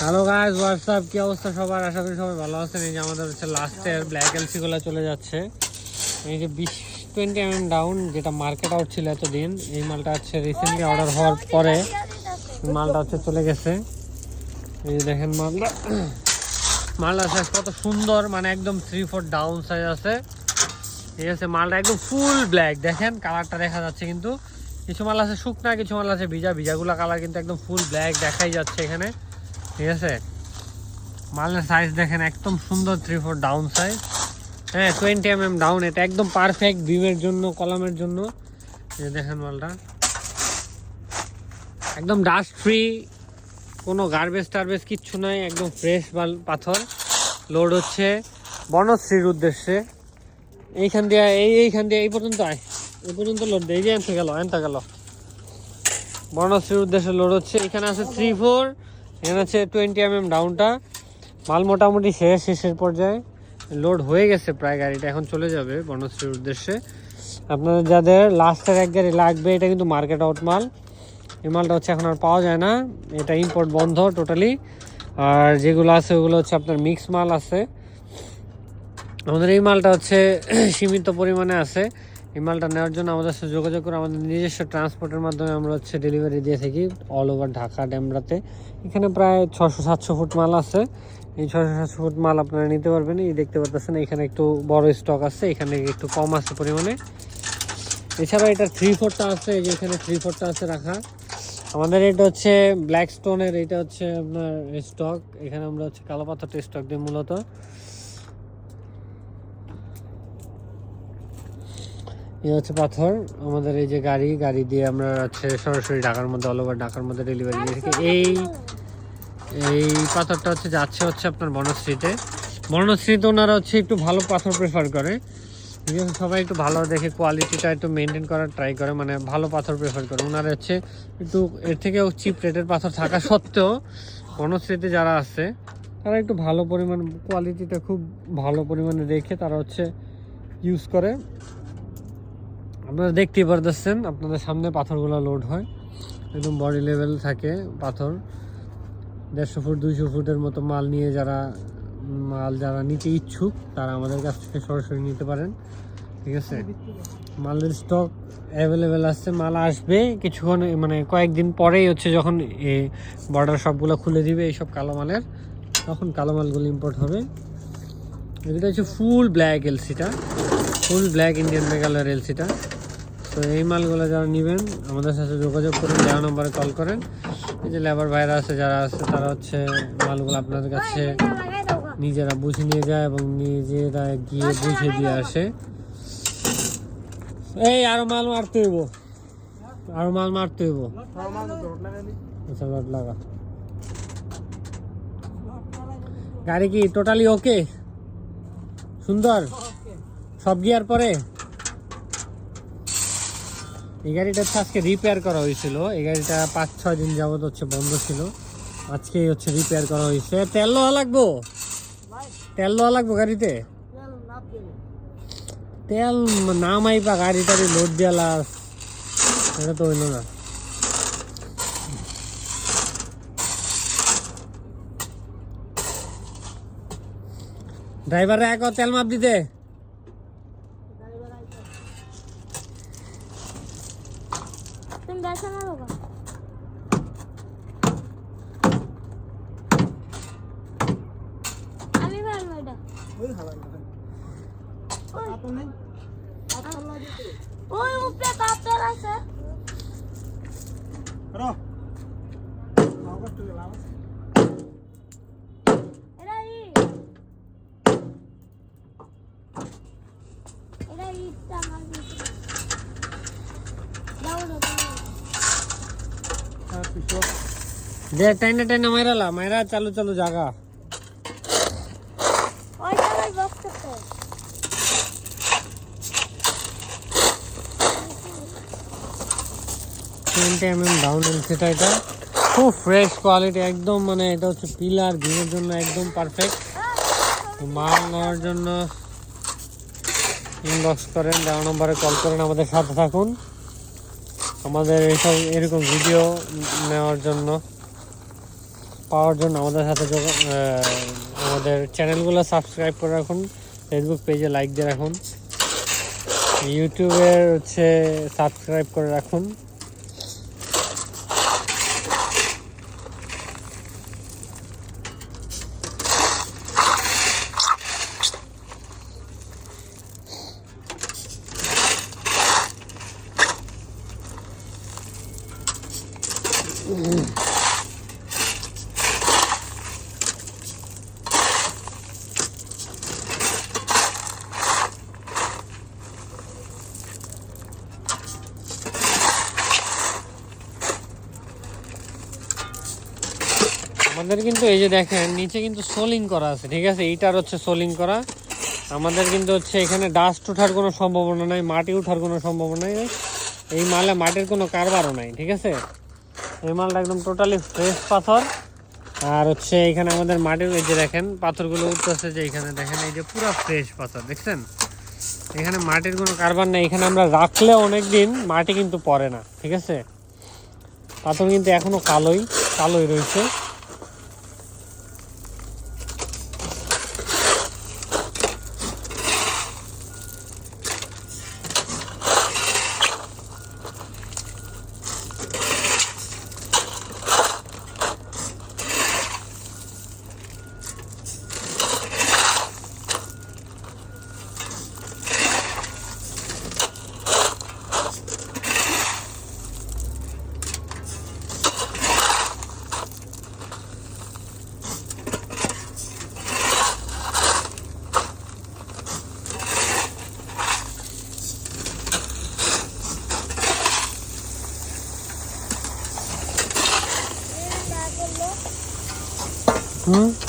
Hello guys WhatsApp কি অবস্থা সবার? আশা করি সবাই ভালো আছেন। এই যে আমাদের হচ্ছে লাস্টের ব্ল্যাক এলসি গুলো চলে যাচ্ছে। এই যে বিশ টোয়েন্টি এম ডাউন যেটা মার্কেট আউট ছিল এতদিন, এই মালটা হচ্ছে রিসেন্টলি অর্ডার হওয়ার পরে মালটা হচ্ছে চলে গেছে। এই দেখেন মালটা। মালটা সাইজ কত সুন্দর মানে একদম থ্রি ফোর ডাউন সাইজ আছে। ঠিক আছে, মালটা একদম ফুল ব্ল্যাক দেখেন কালারটা দেখা যাচ্ছে কিন্তু। কিছু মাল আছে শুকনা, কিছু মাল আছে ভিজা। ভিজাগুলা কালার কিন্তু একদম ফুল ব্ল্যাক দেখাই যাচ্ছে এখানে। ঠিক আছে? মালের সাইজ দেখেন, একদম সুন্দর থ্রি ফোর ডাউন সাইজ হ্যাঁ টোয়েন্টি এম এম ডাউন এটা একদম পারফেক্ট বিমের জন্য, কলামের জন্য। এই দেখেন মালটা। একদম ডাস্ট ফ্রি কোনো গার্বেজ টার্বেজ কিচ্ছু নাই, একদম ফ্রেশ মাল, পাথর। লোড হচ্ছে বনশ্রীর উদ্দেশ্যে। এইখান দিয়ে, এই, এইখান দিয়ে, এই পর্যন্ত আয়। এই পর্যন্ত লোড দেয় এই যে এনতে গেল এনতে গেল। বনশ্রীর উদ্দেশ্যে লোড হচ্ছে। এখানে আছে থ্রি ফোর এখানে আছে টোয়েন্টি এম এম ডাউনটা মাল মোটামুটি শেষ, শেষের পর্যায়ে লোড হয়ে গেছে প্রায় গাড়িটা, এখন চলে যাবে বনশ্রীর উদ্দেশ্যে। আপনাদের যাদের লাস্টের এক গাড়ি লাগবে, এটা কিন্তু মার্কেট আউট মাল। এই মালটা হচ্ছে এখন আর পাওয়া যায় না, এটা ইম্পোর্ট বন্ধ টোটালি আর যেগুলো আছে, ওগুলো হচ্ছে আপনার মিক্স মাল আছে। আমাদের এই মালটা হচ্ছে সীমিত পরিমাণে আছে। এই মালটা নেওয়ার জন্য আমাদের সাথে যোগাযোগ করে আমাদের নিজস্ব ট্রান্সপোর্টের মাধ্যমে আমরা হচ্ছে ডেলিভারি দিয়ে থাকি অল ওভার ঢাকা ড্যামরাতে এখানে প্রায় ছশো সাতশো ফুট মাল আছে। এই ছশো সাতশো ফুট মাল আপনারা নিতে পারবেন। এই দেখতে পাচ্ছেন এখানে একটু বড় স্টক আছে, এখানে একটু কম আছে পরিমাণে। এছাড়া এটা থ্রি ফোরটা আছে, এই যে এখানে থ্রি ফোরটা আছে রাখা। আমাদের এটা হচ্ছে ব্ল্যাক স্টোনের এটা হচ্ছে আপনার স্টক এখানে আমরা হচ্ছে কালো পাথরটা স্টক দিই মূলত। এই হচ্ছে পাথর। আমাদের এই যে গাড়ি গাড়ি দিয়ে আমরা হচ্ছে সরাসরি ঢাকার মধ্যে অল ওভার ঢাকার মধ্যে ডেলিভারি দিয়ে থাকি। এই এই পাথরটা হচ্ছে যাচ্ছে হচ্ছে আপনার বনশ্রীতে। বনশ্রীতে ওনারা হচ্ছে একটু ভালো পাথর প্রেফার করে। ঠিক আছে, সবাই একটু ভালো দেখে কোয়ালিটিটা একটু মেনটেন করার ট্রাই করে মানে ভালো পাথর প্রেফার করে। ওনারা হচ্ছে একটু এর থেকেও চিপ রেটের পাথর থাকা সত্ত্বেও বনশ্রীতে যারা আছে, তারা একটু ভালো পরিমাণ কোয়ালিটিটা খুব ভালো পরিমাণে রেখে তারা হচ্ছে ইউজ করে। আপনারা দেখতেই পারতেছেন, আপনাদের সামনে পাথরগুলো লোড হয়। একদম বডি লেভেল থাকে পাথর। দেড়শো ফুট, দুইশো ফুটের মতো মাল নিয়ে যারা, মাল যারা নিতে ইচ্ছুক, তারা আমাদের কাছ থেকে সরাসরি নিতে পারেন। ঠিক আছে? মালের স্টক অ্যাভেলেবেল আছে, মাল আসবে কিছুক্ষণ মানে কয়েকদিন পরেই হচ্ছে যখন এই বর্ডার সবগুলো খুলে দিবে এইসব কালো মালের, তখন কালো মালগুলো ইম্পোর্ট হবে। এটা হচ্ছে ফুল ব্ল্যাক এলসিটা ফুল ব্ল্যাক ইন্ডিয়ান মেঘালয়ের এলসিটা তো এই মালগুলো যারা নেবেন, আমাদের সাথে যোগাযোগ করুন, দেওয়া নম্বরে কল করেন। এই যে লেবার ভাইরা আছে, যারা আছে, তারা হচ্ছে মালগুলো আপনাদের কাছে নিজেরা বুঝে নিয়ে যায় এবং নিজেরা গিয়ে বুঝে দিয়ে আসে। এই, আরও মাল মারতে হইব। আরও মাল মারতে হইব। আচ্ছা লাগা। গাড়ি কি টোটালি ওকে সুন্দর? সব গিয়ার পরে? এই গাড়িটা আজকে রিপেয়ার করা হয়েছিল। এই গাড়িটা পাঁচ, ছয় দিন যাবত হচ্ছে বন্ধ ছিল। আজকে হচ্ছে রিপেয়ার করা হয়েছে। তেল লোহা লাগবো? তেল লোহা লাগবো গাড়িতে? তেল নামাই পা গাড়ি টাড়ি লোড দিয়া লাস। এটা তো হইল না। ড্রাইভারে এক তেল মাপ দিতে তুমি দেখো না বাবা আমি পারব এটা ওই উপরে কাপড় আছে এটা ইট এটা ইটটা আমার দিতে দাও দাও দে টাইনে টাইনে মাইরালা মাইরা চালু চালু জাগা ওই জায়গায় বক্স আছে টোয়েন্টি এম এম ডাউন সেটা এটা। খুব ফ্রেশ কোয়ালিটি একদম মানে এটা হচ্ছে পিলার ভিউর জন্য একদম পারফেক্ট মাল নেওয়ার জন্য ইনবক্স করেন দেওয়া নম্বরে কল করেন, আমাদের সাথে থাকুন। আমাদের এইসব এরকম ভিডিও নেওয়ার জন্য, পাওয়ার জন্য আমাদের সাথে আমাদের চ্যানেলগুলো সাবস্ক্রাইব করে রাখুন ফেসবুক পেজে লাইক দিয়ে রাখুন। ইউটিউবের হচ্ছে সাবস্ক্রাইব করে রাখুন। আমাদের কিন্তু এই যে দেখেন, নিচে কিন্তু সোলিং করা আছে, ঠিক আছে? এইটার হচ্ছে সোলিং করা। আমাদের কিন্তু হচ্ছে এখানে ডাস্ট ওঠার কোনো সম্ভাবনা নাই, মাটি ওঠার কোনো সম্ভাবনা নেই। এই মালে মাটির কোনো কারবারও নাই, ঠিক আছে? এই মালটা একদম টোটালি ফ্রেশ পাথর। আর হচ্ছে এখানে আমাদের মাটির এই যে দেখেন, পাথরগুলো উঠতেছে যে এখানে দেখেন, এই যে পুরো ফ্রেশ পাথর, দেখছেন? এখানে মাটির কোনো কারবার নেই। এখানে আমরা রাখলে অনেক দিন মাটি কিন্তু পড়ে না, ঠিক আছে? পাথর কিন্তু এখনও কালোই কালোই রয়েছে। 嗯。